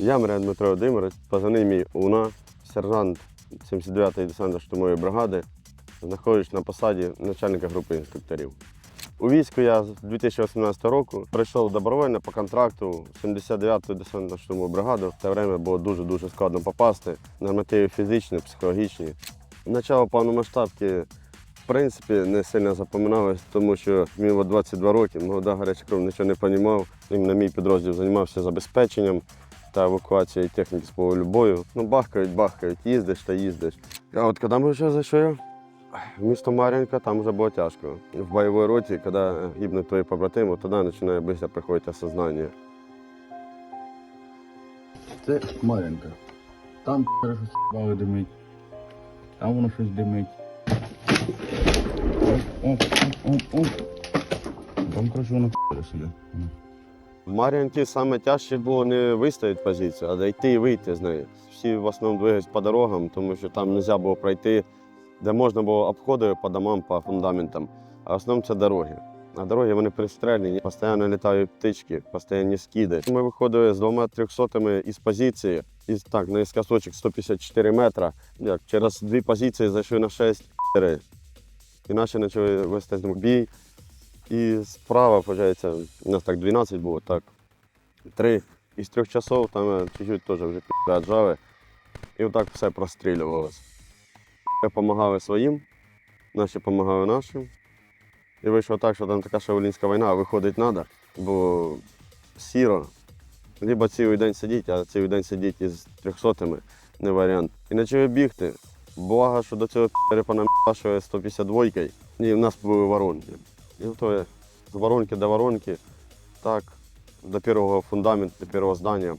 Я Мирян Дмитро Володимирович, позивний мій УНА, сержант 79-ї десантно-штурмової бригади, знаходжусь на посаді начальника групи інструкторів. У війську я з 2018 року прийшов добровольно по контракту 79-ту десантно-штурмову бригаду. В те время було дуже-дуже складно попасти. Нормативи фізичні, психологічні. Начало повномасштабки, в принципі, не сильно запам'яталось, тому що мені було 22 роки, молода гаряча кров нічого не розумів. Іменно мій підрозділ займався забезпеченням та евакуацією техніки з полю бою. Ну, бахкають, бахкають, їздиш та їздиш. А от коли ми вже зайшли в місто Мар'їнка, там вже було тяжко. В бойовій роті, коли гибнуть твої побратими, тоді починає швидко приходити осознання. Це Мар'їнка. Там щось димить. Там воно щось димить. Оп, оп, оп, оп. Там, коротше, воно сидить. В Мар'їнці саме тяжче було не вистояти позицію, а дійти і вийти з неї. Всі в основному двигались по дорогам, тому що там не можна було пройти, де можна було обходити по домам, по фундаментам. А в основному це дороги. А дороги вони пристрельні, постійно літають птички, постійні скиди. Ми виходили з двома трьохсотими із позиції, із так, наискосочок 154 метра. Як через дві позиції зайшли на 6 і наші почали вести бій. І справа, виходить, у нас так 12 було, так. Три із трьох часов там е, чуть-чуть теж вже піджали. І отак все прострілювалося. Допомагали своїм, наші допомагали нашим. І вийшло так, що там така шаолінська війна, виходить треба, бо сіро. Либо цілий день сидіти, а цілий день сидіти із трьохсотими не варіант. І почали бігти. Благо, що до цього перепана що 152 і в нас були воронки. І то з воронки до воронки, так, до першого фундаменту, до першого здання.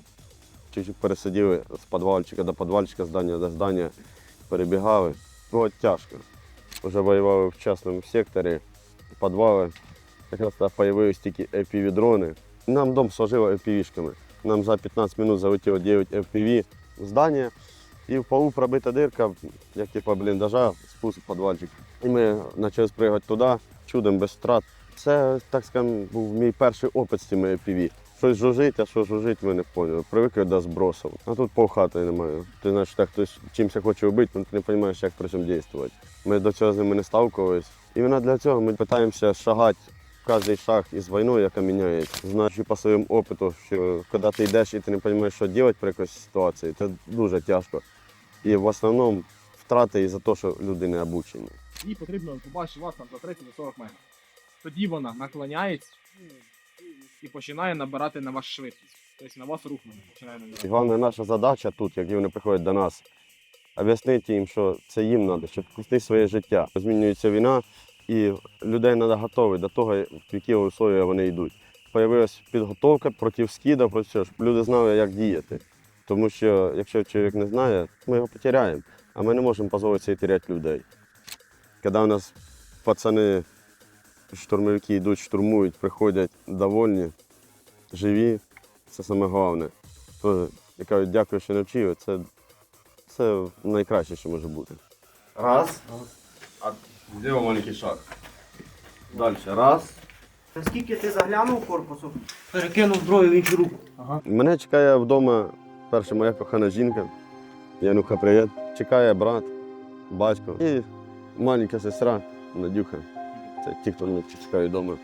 Чуть-чуть пересиділи з підвальчика до підвальчика, здання до здання, перебігали. Було тяжко. Вже воювали в частному секторі, підвали. Якраз там з'явились тільки FPV-дрони. Нам дом сложило FPV-шками. Нам за 15 минут залетіло 9 FPV здання. І в полу пробита дирка, як типу бліндажа, спуск підвальчик. І ми почали спригати туди, чудом без втрат. Це, так скажемо, був мій перший опит з цими FPV. Щось жужить, а що жужить, ми не поняли. Привикли до збросів. А тут повхати немає. Ти знаєш, так хтось чимось хоче вбити, але ти не розумієш, як при цьому діяти. Ми до цього з ними не сталкувались. Іменно для цього ми намагаємося шагати кожний шаг із війною, яка міняється. Знаючи по своєму опиту, що коли ти йдеш і ти не розумієш, що робити при якоїсь ситуації, це дуже тяжко. І в основному втрати із-за того, що люди не обучені. Їй потрібно побачити вас там за 30-40 метрів. Тоді вона наклоняється і починає набирати на вас швидкість. Тобто на вас рух починає І набирати. головна наша задача тут, як вони приходять до нас, об'яснити їм, що це їм треба, щоб спасти своє життя. Змінюється війна, і людей треба готувати до того, в які условия вони йдуть. Появилася підготовка проти всього, щоб люди знали, як діяти. Тому що якщо чоловік не знає, ми його потеряємо, а ми не можемо дозволити собі теряти людей. Коли у нас пацани, штурмовики йдуть, штурмують, приходять довольні, живі, це саме головне. То, я кажу, дякую, що навчив. Це, це найкраще, що може бути. Раз. А зробив маленький шаг. Далі. Раз. Наскільки ти заглянув корпусу? Перекинув зброю в іншу руку. Мене чекає вдома перша моя кохана жінка. Януха, привіт. Чекає брат, батько і маленька сестра Надюха. Це ті, хто мене чекає вдома.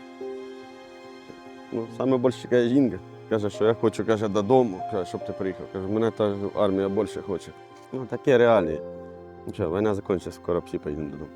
Ну, саме більше чекає жінка. Каже, що я хочу каже, додому, каже, щоб ти приїхав. Каже, мене та армія більше хоче. Ну, таке реалії. Ну що, війна закінчиться, скоро всі поїдемо додому.